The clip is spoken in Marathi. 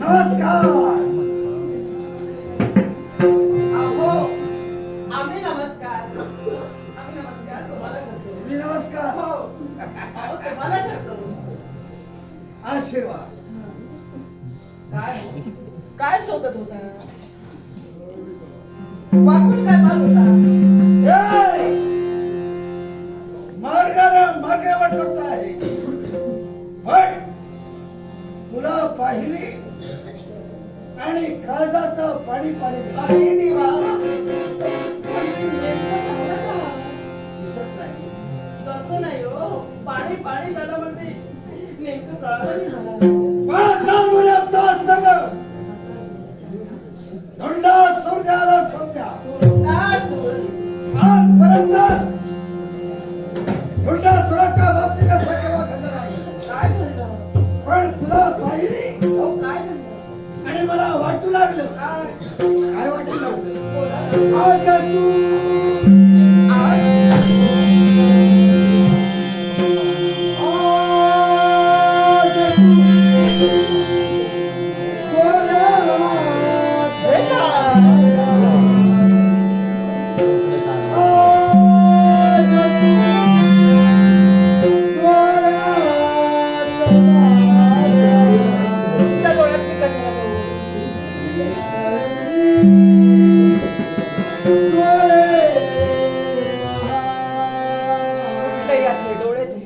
नमस्कार. आम्ही नमस्कार आम्ही नमस्कार. आशीर्वाद. काय? काय शोधत होता? वाकून काय पाहत होता? पाहिली. आणि काळजात पाणी पाणी दिसत नाही. तसं नाही हो. पाणी पाणी झालं म्हणजे नेमकं कळलं वाटू लागलं काय काय वाटू लागलं बोला. आज तू याचे डोळे ते.